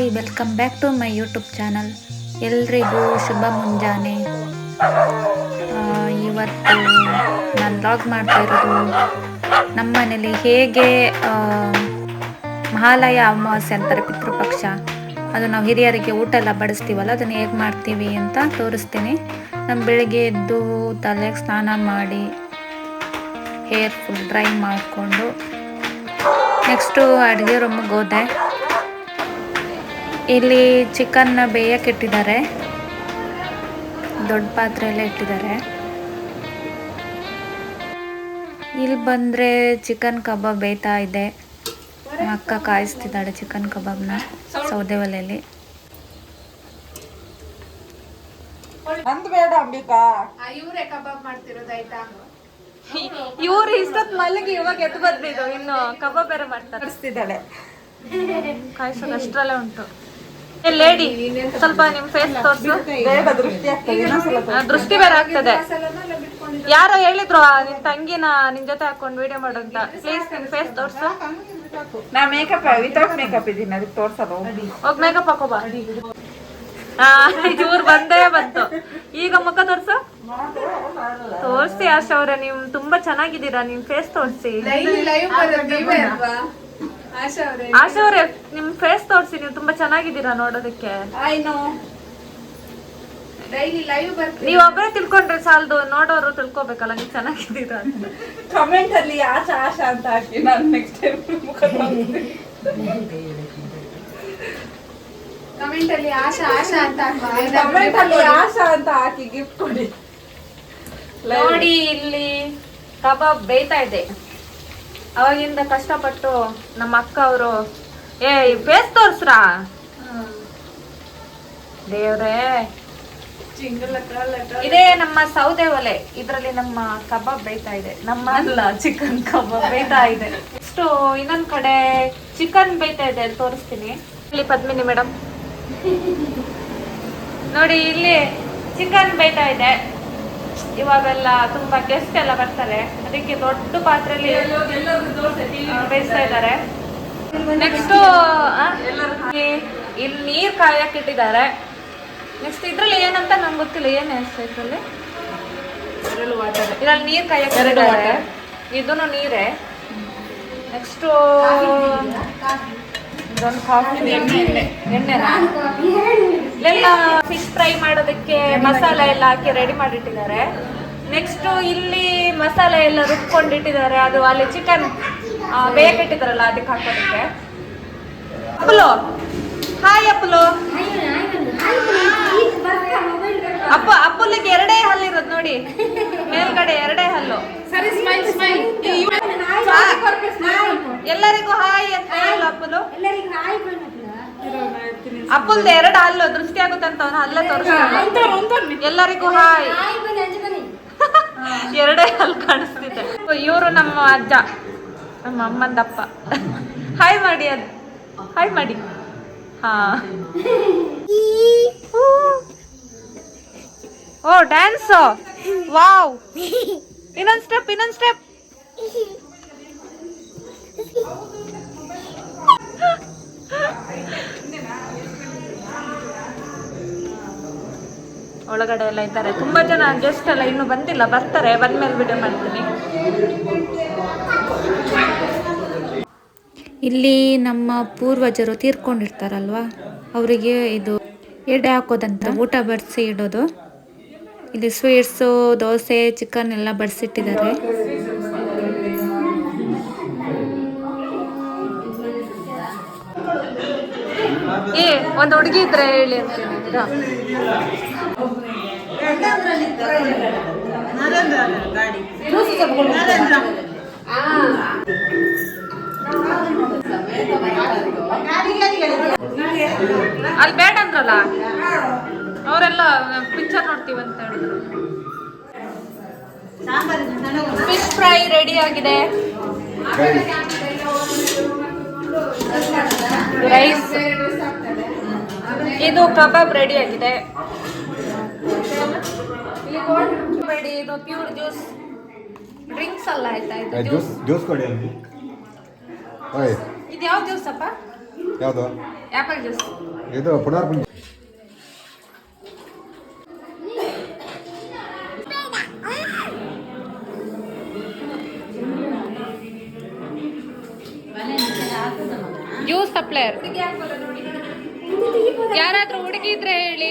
Hi welcome back to my YouTube channel ಎಲ್ರಿಗೂ ಶುಭ ಮುಂಜಾನೆ. ಇವತ್ತು ನಾನು ಲಾಗ್ ಮಾಡ್ತಾ ಇರೋದು ನಮ್ಮ ಮನೇಲಿ ಹೇಗೆ ಮಹಾಲಯ ಅಮಾವಾಸ್ಯೆ ಅಂತಾರೆ ಪಿತೃಪಕ್ಷ. ಅದು ನಾವು ಹಿರಿಯರಿಗೆ ಊಟ ಎಲ್ಲ ಬಡಿಸ್ತೀವಲ್ಲ, ಅದನ್ನು ಹೇಗೆ ಮಾಡ್ತೀವಿ ಅಂತ ತೋರಿಸ್ತೀನಿ. ನಮ್ಮ ಬೆಳಗ್ಗೆ ಎದ್ದು ತಲೆಗೆ ಸ್ನಾನ ಮಾಡಿ ಹೇರ್ ಫುಲ್ ಡ್ರೈ ಮಾಡಿಕೊಂಡು ನೆಕ್ಸ್ಟು ಅಡುಗೆ ರೂಮಿಗೆ ಹೋದೆ. ಇಲ್ಲಿ ಚಿಕನ್ನ ಬೇಯಕ್ಕೆ ಇಟ್ಟಿದ್ದಾರೆ. ದೊಡ್ಡ ಪಾತ್ರೆಯಲ್ಲೇ ಇಟ್ಟಿದ್ದಾರೆ. ಇಲ್ಲಿ ಬಂದರೆ ಚಿಕನ್ ಕಬಾಬ್ ಬೇಯ್ತಾ ಇದೆ. ಅಕ್ಕ ಕಾಯಿಸ್ತಿದ್ದಾಳೆ ಚಿಕನ್ ಕಬಾಬ್ನ ಸೌದೆ ಒಲೆಯಲ್ಲಿ. ಇವರೇ ಕಬಾಬ್ ಮಾಡ್ತಿರೋದಾಯ್ತಾ ಇವ್ರು ಇಷ್ಟೊತ್ತು ಮಲಗಿ ಇವಾಗ ಎದ್ದು ಬಂದಿದ್ದು ಇನ್ನು ಕಬಾಬ್ ಬೇರೆ ಮಾಡ್ತಾರೆ. ಕಾಯಿಸೋದು ಅಷ್ಟರಲ್ಲೇ ಉಂಟು. ಲೇಡಿ ಸ್ವಲ್ಪ ನಿಮ್ ಫೇಸ್ ತೋರಿಸು. ದೃಷ್ಟಿ ಆಗ್ತದೆ ಇನ್ನೊಂದ್ಸಲ ದೃಷ್ಟಿ ಬೇರೆ ಆಗ್ತದೆ. ಯಾರೋ ಹೇಳಿದ್ರು ನಿನ್ ತಂಗಿನ ನಿನ್ ಜೊತೆ ಹಾಕೊಂಡು ವಿಡಿಯೋ ಮಾಡು ಅಂತ. ಪ್ಲೀಸ್ ನಿನ್ ಫೇಸ್ ತೋರ್ಸು. ನಾ ಮೇಕಪ್ ವಿತೌಟ್ ಮೇಕಪ್ ಇದ್ದೀನಿ ಅದಕ್ಕೆ ತೋರ್ಸೋದು. ಹೋಗ್ ಮೇಕಪ್ ಹಾಕೋಬಾ. ಆ ಇವ್ರು ಬಂದೇ ಬಂತು. ಈಗ ಮುಖ ತೋರ್ಸು. ತೋರ್ಸಿ ಆಶಾ ಅವ್ರೆ ನೀವು ತುಂಬಾ ಚೆನ್ನಾಗಿದ್ದೀರಾ ನಿಮ್ ಫೇಸ್ ತೋರ್ಸಿ. ಆಶಾ ಅವರೇ ನಿಮ್ ಫೇಸ್ ತೋರಿಸಿ ನೀವು ತುಂಬಾ ಚೆನ್ನಾಗಿದ್ದೀರಾ ನೋಡೋದಕ್ಕೆ. ಡೈಲಿ ಲೈವ್ ಬರ್ತೀವಿ ನೀವ್ ಒಬ್ಬರೇ ತಿಳ್ಕೊಂಡ್ರೆ ಸಾಲದು ನೋಡೋರು ತಿಳ್ಕೊಬೇಕಲ್ಲ ನೀವು ಚೆನ್ನಾಗಿದ್ದೀರಾ ಅಂತ. ಕಮೆಂಟ್ ಅಲ್ಲಿ ಆಶಾ ಆಶಾ ಅಂತ ಹಾಕಿ ನಾನು ನೆಕ್ಸ್ಟ್ ಟೈಮ್. ಕಮೆಂಟ್ ಅಲ್ಲಿ ಆಶಾ ಆಶಾ ಅಂತ. ಕಮೆಂಟ್ ಅಲ್ಲಿ ಆಶಾ ಅಂತ ಹಾಕಿ ಗಿಫ್ಟ್ ಕೊಡಿ. ನೋಡಿ ಇಲ್ಲಿ ಕಬಾಬ್ ಬೇಯ್ತಾ ಇದೆ. ಅವಾಗಿಂದ ಕಷ್ಟಪಟ್ಟು ನಮ್ಮ ಅಕ್ಕ ಅವರು ಏ ಫೇಸ್ ತೋರ್ಸ್ರಾ? ದೇವ್ರೇ. ಇದೇ ನಮ್ಮ ಸೌದೆ ಒಲೆ ಇದ್ರಲ್ಲಿ ನಮ್ಮ ಕಬಾಬ್ ಬೇಯ್ತಾ ಇದೆ. ನಮ್ಮ ಅಲ್ಲ ಚಿಕನ್ ಕಬಾಬ್ ಬೇಯ್ತಾ ಇದೆ. ನೆಕ್ಸ್ಟ್ ಇನ್ನೊಂದ್ ಕಡೆ ಚಿಕನ್ ಬೇಯ್ತಾ ಇದೆ ಅಲ್ಲಿ ತೋರಿಸ್ತೀನಿ. ಇಲ್ಲಿ ಪದ್ಮಿನಿ ಮೇಡಮ್. ನೋಡಿ ಇಲ್ಲಿ ಚಿಕನ್ ಬೇಯ್ತಾ ಇದೆ. ಇವಾಗೆಲ್ಲ ತುಂಬಾ ಗೆಸ್ಟ್ ಎಲ್ಲ ಬರ್ತಾರೆ. ಅದಕ್ಕೆ ದೊಡ್ಡ ಪಾತ್ರೆಯಲ್ಲಿ ಬೇಯಿಸ್ತಾ ಇದ್ದಾರೆ. ನೆಕ್ಸ್ಟ್ ಇಲ್ಲಿ ನೀರ್ ಕಾಯಕ್ ಇಟ್ಟಿದ್ದಾರೆ. ನೆಕ್ಸ್ಟ್ ಇದ್ರಲ್ಲಿ ಏನಂತ ನಂಗೆ ಗೊತ್ತಿಲ್ಲ ಏನ್ ಹೆಸರು ಇದ್ರಲ್ಲಿ? ಇದ್ರಲ್ಲಿ ನೀರ್ ಕಾಯಕ್ ಇಟ್ಟಿದ್ದಾರೆ. ಇದನ್ನು ನೀರೇ. ನೆಕ್ಸ್ಟ್ ಇದೊಂದು ಕಾಫಿ ಎಣ್ಣೆನಾ? ಇಲ್ಲೆಲ್ಲ ಫಿಶ್ ಫ್ರೈ ಮಾಡೋದಕ್ಕೆ ಮಸಾಲೆ ಎಲ್ಲ ಹಾಕಿ ರೆಡಿ ಮಾಡಿಟ್ಟಿದ್ದಾರೆ. ನೆಕ್ಸ್ಟ್ ಇಲ್ಲಿ ಮಸಾಲೆ ಎಲ್ಲ ರುಬ್ಕೊಂಡಿಟ್ಟಿದ್ದಾರೆ. ಅದು ಅಲ್ಲಿ ಚಿಕನ್ ಬೇಕಿಟ್ಟಿದಾರಲ್ಲ ಅದಕ್ಕೆ ಹಾಕೋದಕ್ಕೆ. ಅಪ್ಪಲೋ ಹಾಯ್ ಅಪ್ಲೋ. ಅಪ್ಪ ಅಪ್ಪಲಿಗೆ ಎರಡೇ ಹಲ್ಲಿರೋದು ನೋಡಿ. ಮೇಲ್ಗಡೆ ಎರಡೇ ಹಲ್ಲು. ಸರಿ ಸ್ಮೈಲ್ ಸ್ಮೈಲ್ ಎಲ್ಲರಿಗೂ ಹಾಯ್ ಅಂತ ಹೇಳು ಅಪ್ಪಲು. ಅಪ್ಪುಲ್ ಎರಡು ಹಲ್ಲು ದೃಷ್ಟಿ ಆಗುತ್ತಂತ ಅವನು ಹಲ್ಲ ತೋರಿಸ್ತಾನೆ ಎಲ್ಲರಿಗೂ ಹಾಯ್. ಎರಡೇ ಹಲ್ಲು ಕಾಣಿಸ್ತಿದೆ. ಇವರು ನಮ್ಮ ಅಜ್ಜ ನಮ್ಮ ಅಮ್ಮಂದಪ್ಪ. ಹಾಯ್ ಮಾಡಿ ಅದ್. ಹಾಯ್ ಮಾಡಿ. ಹಾ. ಓ ಡ್ಯಾನ್ಸ್. ವಾವ್. ಇನ್ನೊಂದ್ ಸ್ಟೆಪ್ ಇನ್ನೊಂದ್ ಸ್ಟೆಪ್. ಒಳಗಡೆ ಎಲ್ಲ ಇದ್ದಾರೆ. ತುಂಬಾ ಜನ ಗೆಸ್ಟ್ ಎಲ್ಲ ಇನ್ನು ಬಂದಿಲ್ಲ, ಬರ್ತಾರೆ. ಬಂದ್ಮೇಲೆ ವಿಡಿಯೋ ಮಾಡ್ತೀನಿ. ಇಲ್ಲಿ ನಮ್ಮ ಪೂರ್ವಜರು ತೀರ್ಕೊಂಡಿರ್ತಾರಲ್ವಾ? ಅವರಿಗೆ ಇದು ಎಡೆ ಹಾಕೋದಂತ. ಊಟ ಬಡಿಸಿ ಇಡೋದು. ಇಲ್ಲಿ ಸ್ವೀಟ್ಸು ದೋಸೆ ಚಿಕನ್ ಎಲ್ಲ ಬಡಿಸಿಟ್ಟಿದ್ದಾರೆ. ಏ, ಒಂದು ಹುಡುಗಿ ಇದ್ರೆ ಹೇಳಿ? ಅಲ್ಲಿ ಬೇಡ ಅಂದ್ರಲ್ಲ? ಅವರೆಲ್ಲ ಪಿಕ್ಚರ್ ನೋಡ್ತೀವಿ ಅಂತ ಹೇಳಿದ್ರು. ಫಿಶ್ ಫ್ರೈ ರೆಡಿ ಆಗಿದೆ. ರೈಸ್ ಇದು ಕಬಾಬ್ ರೆಡಿ ಆಗಿದೆ. ಇದು ಪ್ಯೂರ್ ಜ್ಯೂಸ್ ಡ್ರಿಂಕ್ಸ್ ಅಲ್ಲ ಆಯ್ತಾ ಇದು ಜ್ಯೂಸ್ ಜ್ಯೂಸ್ ಜ್ಯೂಸ್ ಕೊಡಿ ಅಲ್ಲಿ ಓಯ್. ಇದು ಯಾವ ಜ್ಯೂಸ್ ಅಪ್ಪ? ಯಾವುದು? ಆಪಲ್ ಜ್ಯೂಸ್ ಇದು ಪುನರ್ಪುಂಜ ಜ್ಯೂಸ್ ಸಪ್ಲೈಯರ್ ಯಾರಾದ್ರೂ ಹುಡುಗಿ ಇದ್ರೆ ಹೇಳಿ.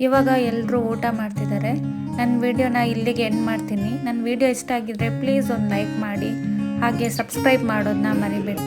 ಇವಾಗ ಎಲ್ಲರೂ ಊಟ ಮಾಡ್ತಿದ್ದಾರೆ. ನನ್ನ ವಿಡಿಯೋನ ಇಲ್ಲಿಗೆ ಎಂಡ್ ಮಾಡ್ತೀನಿ. ನನ್ನ ವಿಡಿಯೋ ಇಷ್ಟ ಆಗಿದ್ರೆ ಪ್ಲೀಸ್ ಒಂದು ಲೈಕ್ ಮಾಡಿ. ಹಾಗೆ ಸಬ್ಸ್ಕ್ರೈಬ್ ಮಾಡೋದನ್ನ ಮರಿಬೇಡಿ.